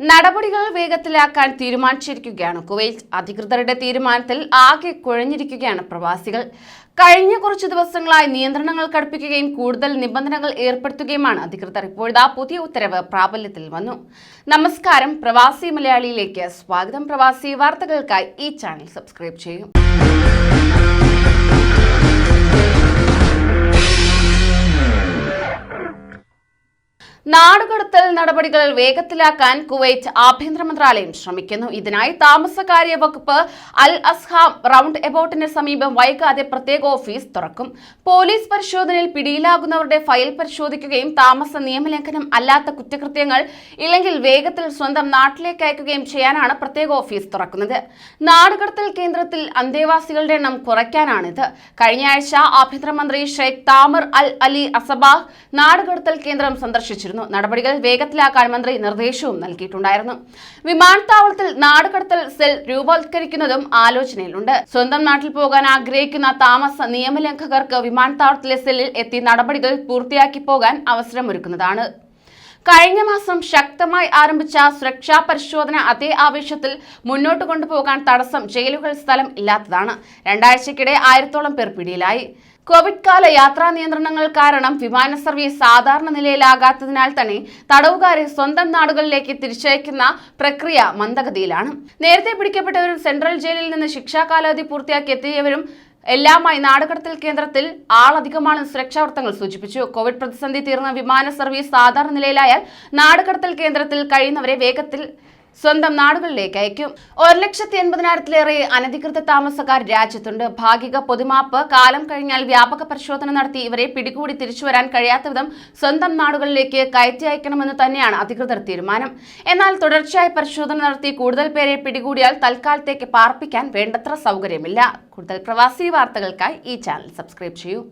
നടപടികൾ വേഗത്തിലാക്കാൻ തീരുമാനിച്ചിരിക്കുകയാണ്. കുവൈറ്റ് അധികൃതരുടെ തീരുമാനത്തിൽ ആകെ കുഴഞ്ഞിരിക്കുകയാണ് പ്രവാസികൾ. കഴിഞ്ഞ കുറച്ച് ദിവസങ്ങളായി നിയന്ത്രണങ്ങൾ കടുപ്പിക്കുകയും കൂടുതൽ നിബന്ധനകൾ ഏർപ്പെടുത്തുകയുമാണ്. അധികൃതർ ഇപ്പോഴത്തെ പുതിയ ഉത്തരവ് പ്രാബല്യത്തിൽ വന്നു. നമസ്കാരം. പ്രവാസി മലയാളിയിലേക്ക് സ്വാഗതം. പ്രവാസി വാർത്തകൾക്കായി ഈ ചാനൽ സബ്സ്ക്രൈബ് ചെയ്യും. നാടുകടത്തൽ നടപടികൾ വേഗത്തിലാക്കാൻ കുവൈറ്റ് ആഭ്യന്തര മന്ത്രാലയം ശ്രമിക്കുന്നു. ഇതിനായി താമസകാര്യ വകുപ്പ് അൽ അസ്ഹാം റൗണ്ട് എബൌട്ടിന് സമീപം വൈകാതെ പ്രത്യേക ഓഫീസ് തുറക്കും. പോലീസ് പരിശോധനയിൽ പിടിയിലാകുന്നവരുടെ ഫയൽ പരിശോധിക്കുകയും താമസ നിയമലംഘനം അല്ലാത്ത കുറ്റകൃത്യങ്ങൾ ഇല്ലെങ്കിൽ വേഗത്തിൽ സ്വന്തം നാട്ടിലേക്ക് അയക്കുകയും ചെയ്യാനാണ് പ്രത്യേക ഓഫീസ് തുറക്കുന്നത്. നാടുകടത്തൽ കേന്ദ്രത്തിൽ അന്തേവാസികളുടെ എണ്ണം കുറയ്ക്കാനാണിത്. കഴിഞ്ഞ ആഴ്ച ആഭ്യന്തരമന്ത്രി Sheikh Thamer Al Ali Assabah നാടുകടത്തൽ കേന്ദ്രം സന്ദർശിച്ചിരുന്നു. നടപടികൾ വേഗത്തിലാക്കാൻ മന്ത്രി നിർദ്ദേശവും നൽകിയിട്ടുണ്ടായിരുന്നു. വിമാനത്താവളത്തിൽ നാടുകടത്തൽ സെൽ രൂപവത്കരിക്കുന്നതും ആലോചനയിലുണ്ട്. സ്വന്തം നാട്ടിൽ പോകാൻ ആഗ്രഹിക്കുന്ന താമസ നിയമലംഘകർക്ക് വിമാനത്താവളത്തിലെ സെല്ലിൽ എത്തി നടപടികൾ പൂർത്തിയാക്കി പോകാൻ അവസരമൊരുക്കുന്നതാണ്. കഴിഞ്ഞ മാസം ശക്തമായി ആരംഭിച്ച സുരക്ഷാ പരിശോധന അതേ ആവേശത്തിൽ മുന്നോട്ട് കൊണ്ടുപോകാൻ തടസ്സം ജയിലുകൾ സ്ഥലം ഇല്ലാത്തതാണ്. രണ്ടാഴ്ചക്കിടെ ആയിരത്തോളം പേർ പിടിയിലായി. കോവിഡ് കാല യാത്രാ നിയന്ത്രണങ്ങൾ കാരണം വിമാന സർവീസ് സാധാരണ നിലയിലാകാത്തതിനാൽ തന്നെ തടവുകാരെ സ്വന്തം നാടുകളിലേക്ക് തിരിച്ചയക്കുന്ന പ്രക്രിയ മന്ദഗതിയിലാണ്. നേരത്തെ പിടിക്കപ്പെട്ടവരും സെൻട്രൽ ജയിലിൽ നിന്ന് ശിക്ഷാ കാലാവധി പൂർത്തിയാക്കി എത്തിയവരും എല്ലാമായി നാടുകടത്തൽ കേന്ദ്രത്തിൽ ആളധികമാണ് സുരക്ഷാ വൃത്തങ്ങൾ സൂചിപ്പിച്ചു. കോവിഡ് പ്രതിസന്ധി തീർന്ന വിമാന സർവീസ് സാധാരണ നിലയിലായാൽ നാടുകടത്തൽ കേന്ദ്രത്തിൽ കഴിയുന്നവരെ വേഗത്തിൽ സ്വന്തം നാടുകളിലേക്ക് അയക്കും. ഒരു ലക്ഷത്തി എൺപതിനായിരത്തിലേറെ അനധികൃത താമസക്കാർ രാജ്യത്തുണ്ട്. ഭാഗിക പൊതുമാപ്പ് കാലം കഴിഞ്ഞാൽ വ്യാപക പരിശോധന നടത്തി ഇവരെ പിടികൂടി തിരിച്ചുവരാൻ കഴിയാത്ത വിധം സ്വന്തം നാടുകളിലേക്ക് കയറ്റി അയക്കണമെന്ന് തന്നെയാണ് അധികൃതർ തീരുമാനം. എന്നാൽ തുടർച്ചയായി പരിശോധന നടത്തി കൂടുതൽ പേരെ പിടികൂടിയാൽ തൽക്കാലത്തേക്ക് പാർപ്പിക്കാൻ വേണ്ടത്ര സൗകര്യമില്ല. കൂടുതൽ പ്രവാസി വാർത്തകൾക്കായി ഈ ചാനൽ സബ്സ്ക്രൈബ് ചെയ്യൂ.